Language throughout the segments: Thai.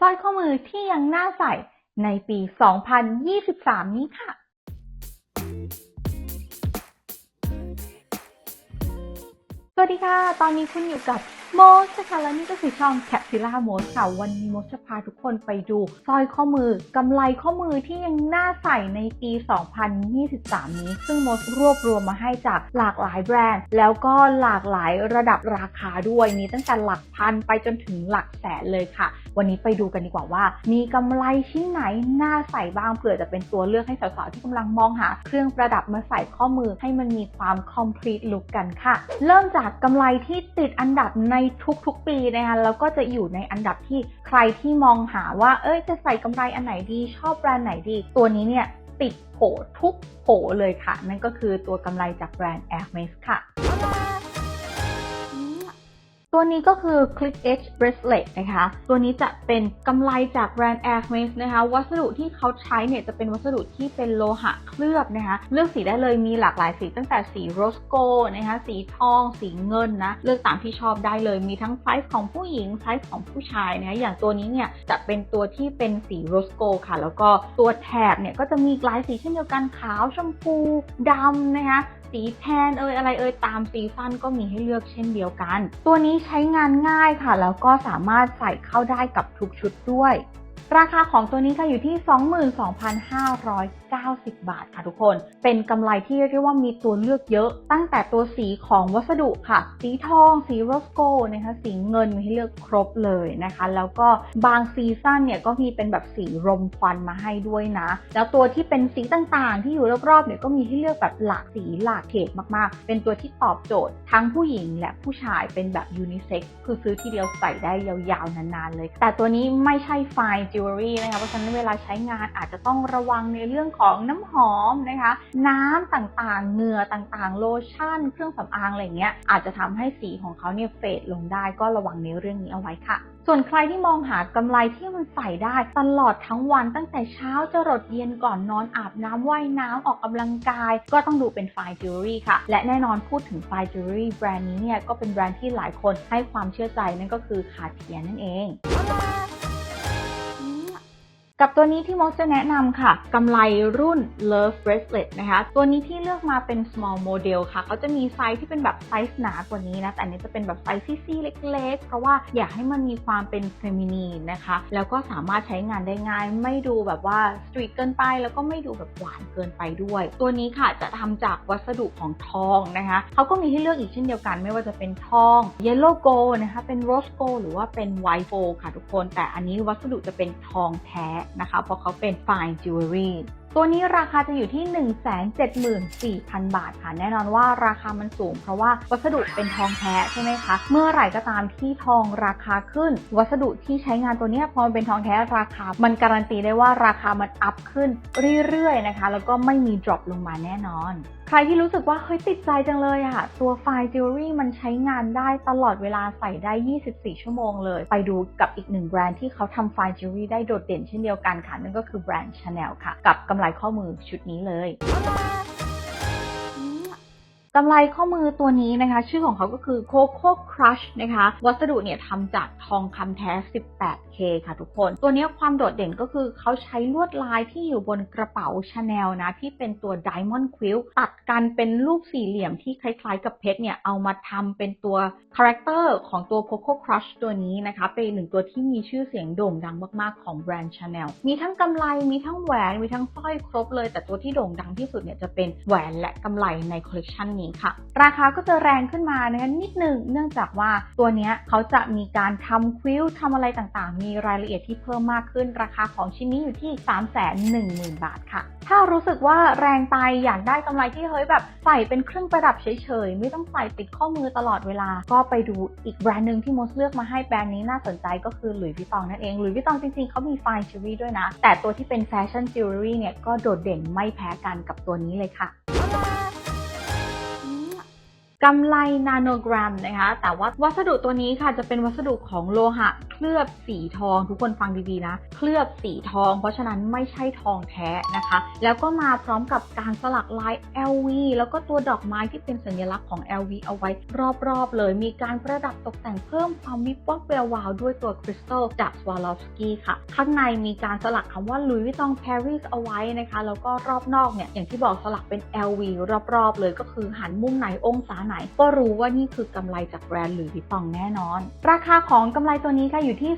สร้อยข้อมือที่ยังน่าใส่ในปี 2023 นี้ค่ะ สวัสดีค่ะ ตอนนี้คุณอยู่กับ โมสค่ะและนี่ก็คือช่อง Capsula m o s ค่ะ วันนี้โมสจะพาทุกคนไปดูสร้อยข้อมือกำไลข้อมือที่ยังน่าใส่ในปี 2023 นี้ ซึ่งโมสรวบรวมมาให้จากหลากหลายแบรนด์ แล้วก็หลากหลายระดับราคาด้วยมีตั้งแต่หลักพันไปจนถึงหลักแสนเลยค่ะ วันนี้ไปดูกันดีกว่าว่า มีกำไลชิ้นไหนน่าใส่บ้างเผื่อจะเป็นตัวเลือกให้สาวๆที่กำลังมองหา เครื่องประดับมาใส่ข้อมือให้มันมีความ complete look กันค่ะ เริ่มจากกำไลที่ติดอันดับในทุกๆ ปีนะคะแล้วก็จะอยู่ในอันดับที่ใครที่มองหาว่า เอ้ยจะใส่กำไรอันไหนดีชอบแบรนด์ไหนดี ตัวนี้เนี่ยติดโผทุกโผเลยค่ะ นั่นก็คือตัวกำไรจากแบรนด์ Hermes ค่ะ ตัวนี้ก็คือ Click Edge Bracelet นะคะ ตัวนี้จะเป็นกำไลจากแบรนด์ Hermes นะคะ วัสดุที่เขาใช้เนี่ยจะเป็นวัสดุที่เป็นโลหะเคลือบนะคะ เลือกสีได้เลยมีหลากหลายสีตั้งแต่สีโรสโกนะคะ สีทอง สีเงินนะ เลือกตามที่ชอบได้เลย มีทั้งไซส์ของผู้หญิง ไซส์ของผู้ชายนะคะ อย่างตัวนี้เนี่ยจะเป็นตัวที่เป็นสีโรสโกค่ะ แล้วก็ตัวแถบเนี่ยก็จะมีหลายสีเช่นเดียวกัน ขาว ชมพู ดำนะคะ สีแทนเอยอะไรเอยตามซีซั่นก็มีให้เลือกเช่นเดียวกัน ตัวนี้ใช้งานง่ายค่ะ แล้วก็สามารถใส่เข้าได้กับทุกชุดด้วย ราคาของตัวนี้ค่ะอยู่ที่ 90 บาทค่ะทุกคน เป็นกำไรที่เรียกว่ามีตัวเลือกเยอะ ตั้งแต่ตัวสีของวัสดุค่ะ สีทอง สีโรสโกนะคะสีเงินมีให้เลือกครบเลยนะคะ แล้วก็บางซีซั่นเนี่ยก็มีเป็นแบบสีรมควันมาให้ด้วยนะ แล้วตัวที่เป็นสีต่างๆ ที่อยู่รอบๆเนี่ยก็มีให้เลือกแบบหลากสีหลากเฉดมากๆ เป็นตัวที่ตอบโจทย์ทั้งผู้หญิงและผู้ชายเป็นแบบยูนิเซ็กซ์คือซื้อทีเดียวใส่ได้ยาวๆนานๆเลย แต่ตัวนี้ไม่ใช่ไฟจิวเวลรี่นะคะเพราะฉะนั้นเวลาใช้งานอาจจะต้องระวังในเรื่องของน้ำหอมนะคะ น้ำต่างๆเหงื่อต่างๆ โลชั่น เครื่องสำอางอะไรเงี้ยอาจจะทำให้สีของเขาเนี่ยเฟดลงได้ก็ระวังในเรื่องนี้เอาไว้ค่ะ ส่วนใครที่มองหากำไรที่มันใส่ได้ตลอดทั้งวันตั้งแต่เช้าจรดเย็นก่อนนอนอาบน้ำว่ายน้ำออกกำลังกาย ก็ต้องดูเป็นไฟจิวเวลรี่ค่ะ และแน่นอนพูดถึงไฟจิวเวลรี่แบรนด์นี้เนี่ยก็เป็นแบรนด์ที่หลายคนให้ความเชื่อใจนั่นก็คือคาเทียนั่นเอง กับตัวนี้ที่มอสจะแนะนำค่ะกำไรรุ่น Love Bracelet นะคะ ตัวนี้ที่เลือกมาเป็น small model ค่ะ เขาจะมีไซส์ที่เป็นแบบไซส์หนากว่านี้นะ แต่อันนี้จะเป็นแบบไซส์ซี่ๆเล็กๆ เพราะว่าอยากให้มันมีความเป็นเฟมินีนนะคะ แล้วก็สามารถใช้งานได้ง่าย ไม่ดูแบบว่าสตรีทเกินไป แล้วก็ไม่ดูแบบหวานเกินไปด้วย ตัวนี้ค่ะจะทำจากวัสดุของทองนะคะ เขาก็มีให้เลือกอีกเช่นเดียวกัน ไม่ว่าจะเป็นทอง Yellow Gold นะคะ เป็น Rose Gold หรือว่าเป็น White Gold ค่ะทุกคน แต่อันนี้วัสดุจะเป็นทองแท้นะคะเพราะเขาเป็น Fine Jewelry ตัวนี้ราคาจะอยู่ที่ 174,000 บาทค่ะ แน่นอนว่าราคามันสูง เพราะว่าวัสดุเป็นทองแท้ใช่ไหมคะ เมื่อไหร่ก็ตามที่ทองราคาขึ้น วัสดุที่ใช้งานตัวนี้พอมันเป็นทองแท้ราคา มันการันตีได้ว่าราคามันอัพขึ้นเรื่อยๆนะคะ แล้วก็ไม่มี drop ลงมาแน่นอน ใครที่รู้สึกว่าเฮ้ยติดใจจังเลยอะตัวไฟจิวเวลรี่มันใช้งานได้ตลอดเวลาใส่ได้ 24 ชั่วโมงเลย ไปดูกับอีกหนึ่งแบรนด์ที่เขาทำไฟจิวเวลรี่ได้โดดเด่นเช่นเดียวกันค่ะ นั่นก็คือแบรนด์ชาแนลค่ะ กับกำไรข้อมือชุดนี้เลยำไรข้อมือตัวนี้นะคะ ชื่อของเขาก็คือ Coco Crush นะคะ วัสดุเนี่ยทำจากทองคำแท้ 18K ค่ะทุกคน ตัวนี้ความโดดเด่นก็คือเขาใช้ลวดลายที่อยู่บนกระเป๋า Chanel นะ ที่เป็นตัว Diamond Quill ตัดกันเป็นรูปสี่เหลี่ยมที่คล้ายๆกับเพชรเนี่ย เอามาทำเป็นตัวคาแรคเตอร์ของตัว Coco Crush ตัวนี้นะคะ เป็นหนึ่งตัวที่มีชื่อเสียงโด่งดังมากๆของแบรนด์ Chanel มีทั้งกำไลมีทั้งแหวนมีทั้งสร้อยครบเลย แต่ตัวที่โด่งดังที่สุดเนี่ยจะเป็นแหวนและกำไลในคอลเลคชันนี้ค่ะ ราคาก็จะแรงขึ้นมานะคะนิดหนึ่งเนื่องจากว่าตัวนี้เขาจะมีการทำควิลทำอะไรต่างๆ มีรายละเอียดที่เพิ่มมากขึ้น ราคาของชิ้นนี้อยู่ที่ 310,000 บาทค่ะ ถ้ารู้สึกว่าแรงไปอยากได้กำไรที่เฮ้ยแบบใส่เป็นเครื่องประดับเฉยๆ ไม่ต้องใส่ติดข้อมือตลอดเวลา ก็ไปดูอีกแบรนด์หนึ่งที่มดเลือกมาให้แบรนด์นี้น่าสนใจก็คือหลุยส์วิตองนั่นเองหลุยส์วิตองจริงๆเขามีไฟจิวเวลรี่ด้วยนะ แต่ตัวที่เป็นแฟชั่นจิวเวลรี่เนี่ยก็โดดเด่นไม่แพ้กันกับตัวนี้เลยค่ะ กำไลนาโนกรัมนะคะ แต่ว่าวัสดุตัวนี้ค่ะจะเป็นวัสดุของโลหะ เคลือบสีทอง ทุกคนฟังดีๆนะ เคลือบสีทอง เพราะฉะนั้นไม่ใช่ทองแท้นะคะ แล้วก็มาพร้อมกับการสลักลาย LV แล้วก็ตัวดอกไม้ที่เป็นสัญลักษณ์ของ LV เอาไว้รอบๆเลย มีการประดับตกแต่งเพิ่มความวิบวับแวววาวด้วยตัวคริสตัลจาก Swarovski ค่ะ ข้างในมีการสลักคำว่า Louis Vuitton Paris เอาไว้นะคะ แล้วก็รอบนอกเนี่ยอย่างที่บอกสลักเป็น LV รอบๆเลยก็คือหันมุมไหนองศาไหน ก็รู้ว่านี่คือกำไรจากแบรนด์หลุยส์วิตตองแน่นอน ราคาของกำไรตัวนี้ค่ะอยู่ที่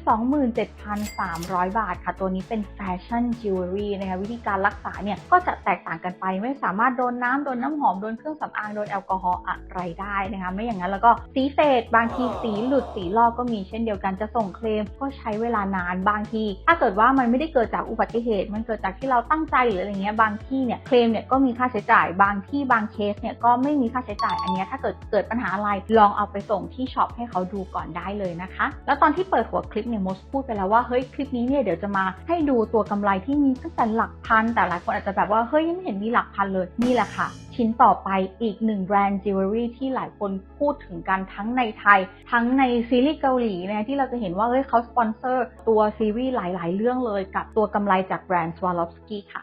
27,300 บาทค่ะ ตัวนี้เป็นแฟชั่นจิวเวลรี่นะคะวิธีการรักษาเนี่ยก็จะแตกต่างกันไปไม่สามารถโดนน้ำโดนน้ำหอม โดนเครื่องสำอาง โดนแอลกอฮอล์อะไรได้นะคะไม่อย่างนั้นแล้วก็สีเฟดบางทีสีหลุดสีลอกก็มีเช่นเดียวกันจะส่งเคลมก็ใช้เวลานานบางที ถ้าเกิดว่ามันไม่ได้เกิดจากอุบัติเหตุ มันเกิดจากที่เราตั้งใจหรืออะไรเงี้ยบางที่เนี่ยเคลมเนี่ยก็มีค่าใช้จ่ายบางที่บางเคสเนี่ยก็ไม่มีค่าใช้จ่ายอันนี้ถ้าเกิดเกิดปัญหาอะไรลองเอาไปส่งที่ช็อปให้เขาดูก่อนได้เลยนะคะ แล้วตอนที่เปิดหัวคลิปเนี่ยมสพูดไปแล้วว่าเฮ้ยคลิปนี้เนี่ยเดี๋ยวจะมาให้ดูตัวกำไรที่มีตั้งแต่หลักพัน แต่หลายคนอาจจะแบบว่าเฮ้ยยังไม่เห็นมีหลักพันเลยนี่แหละค่ะชิ้นต่อไปอีกหนึ่งแบรนด์จิวเวลรี่ที่หลายคนพูดถึงกันทั้งในไทย ทั้งในซีรีส์เกาหลีนะที่เราจะเห็นว่าเฮ้ยเขาสปอนเซอร์ตัวซีรีส์หลาย ๆ เรื่องเลยกับตัวกำไรจากแบรนด์ Swarovski ค่ะ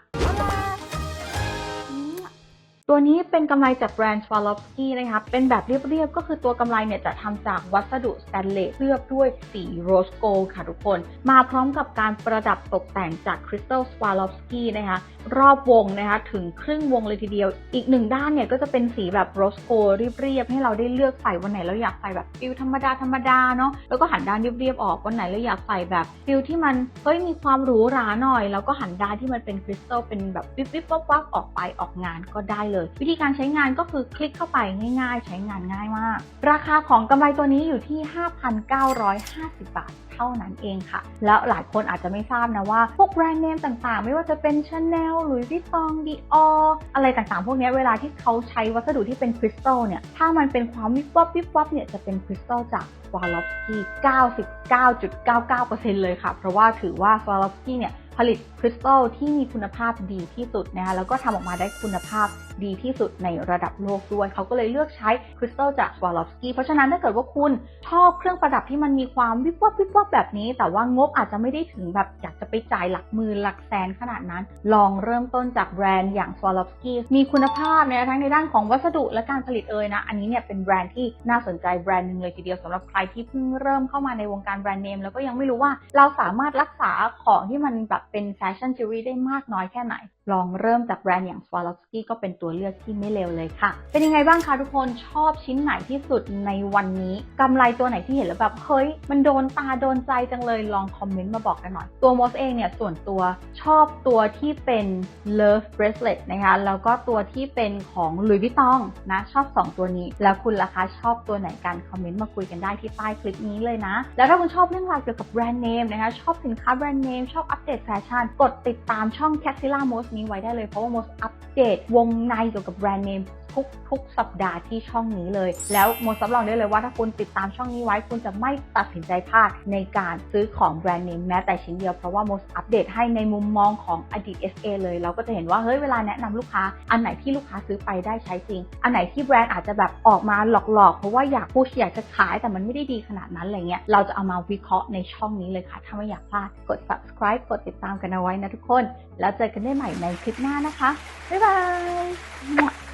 ตัวนี้เป็นกำไรจากแบรนด์ Swarovski นะคะเป็นแบบเรียบๆ ก็คือตัวกำไรเนี่ยจะทำจากวัสดุสแตนเลสเคลือบด้วยสีโรสโกลค่ะทุกคน มาพร้อมกับการประดับตกแต่งจากคริสตัล Swarovski นะคะรอบวงนะคะถึงครึ่งวงเลยทีเดียว อีกหนึ่งด้านเนี่ยก็จะเป็นสีแบบโรสโกลเรียบๆ ให้เราได้เลือกใส่วันไหนเราอยากใส่แบบฟิลธรรมดาธรรมดาเนาะแล้วก็หันด้านเรียบๆออกวันไหนเราอยากใส่แบบฟิลที่มันเฮ้ยมีความหรูหราหน่อย แล้วก็หันด้านที่มันเป็นคริสตัลเป็นแบบวิบวิบวับวับออกไปออกงานก็ได้เลยวิธีการใช้งานก็คือคลิกเข้าไปง่ายๆ ใช้งานง่ายมาก ราคาของกำไรตัวนี้อยู่ที่ 5,950 บาทเท่านั้นเองค่ะ แล้วหลายคนอาจจะไม่ทราบนะว่า พวกแบรนด์เนมต่างๆ ไม่ว่าจะเป็น Chanel หรือวิตตองดีอออะไรต่างๆ พวกนี้เวลาที่เขาใช้วัสดุที่เป็นคริสตัลเนี่ย ถ้ามันเป็นความวิบวับวิบวับเนี่ยจะเป็นคริสตัลจาก Swarovski 99.99%เลยค่ะ เพราะว่าถือว่า Swarovski เนี่ยผลิตคริสตัลที่มีคุณภาพดีที่สุดนะคะแล้วก็ทำออกมาได้คุณภาพ ดีที่สุดในระดับโลกด้วย เขาก็เลยเลือกใช้คริสตัลจาก Swarovski เพราะฉะนั้นถ้าเกิดว่าคุณชอบเครื่องประดับที่มันมีความวิบวับวิบวับแบบนี้ แต่ว่างบอาจจะไม่ได้ถึงแบบอยากจะไปจ่ายหลักหมื่นหลักแสนขนาดนั้น ลองเริ่มต้นจากแบรนด์อย่าง Swarovski มีคุณภาพนะทั้งในด้านของวัสดุและการผลิตเอ่ยนะ อันนี้เนี่ยเป็นแบรนด์ที่น่าสนใจแบรนด์หนึ่งเลยทีเดียวสำหรับใครที่เพิ่งเริ่มเข้ามาในวงการแบรนด์เนมแล้วก็ยังไม่รู้ว่าเราสามารถรักษาของที่มันแบบเป็นแฟชั่นจิวเวลรี่ได้มากน้อยแค่ไหน ลองเริ่มจากแบรนด์อย่าง Swarovski ก็เป็นตัวเลือกที่ไม่เลวเลยค่ะ เป็นยังไงบ้างคะทุกคนชอบชิ้นไหนที่สุดในวันนี้กำไรตัวไหนที่เห็นแล้วแบบเฮ้ยมันโดนตาโดนใจจังเลยลองคอมเมนต์มาบอกกันหน่อยตัวมอสเองเนี่ยส่วนตัวชอบตัวที่เป็น Love Bracelet นะคะแล้วก็ตัวที่เป็นของ Louis Vuitton นะชอบ 2 ตัวนี้ แล้วคุณล่ะคะชอบตัวไหนกันคอมเมนต์มาคุยกันได้ที่ใต้คลิปนี้เลยนะ แล้วถ้าคุณชอบเรื่องราวเกี่ยวกับแบรนด์เนมนะคะชอบสินค้าแบรนด์เนมชอบอัปเดตแฟชั่นกดติดตามช่อง Capsilla Most นี้ไว้ได้เลยเพราะว่า Most อัปเดตวงในเกี่ยวกับแบรนด์เนม ทุกทุกสัปดาห์ที่ช่องนี้เลย แล้วโมซับรองได้เลยว่าถ้าคุณติดตามช่องนี้ไว้ คุณจะไม่ตัดสินใจพลาดในการซื้อของแบรนด์เนมแม้แต่ชิ้นเดียว เพราะว่าโมสอัปเดตให้ในมุมมองของอดีต SA เลย เราก็จะเห็นว่าเฮ้ยเวลาแนะนำลูกค้า อันไหนที่ลูกค้าซื้อไปได้ใช้จริง อันไหนที่แบรนด์อาจจะแบบออกมาหลอกๆ เพราะว่าอยากพูชอยากจะขายแต่มันไม่ได้ดีขนาดนั้นอะไรเงี้ยเราจะเอามาวิเคราะห์ในช่องนี้เลยค่ะ ถ้าไม่อยากพลาดกด subscribe กดติดตามกันเอาไว้นะทุกคน แล้วเจอกันได้ใหม่ในคลิปหน้านะคะบ๊ายบาย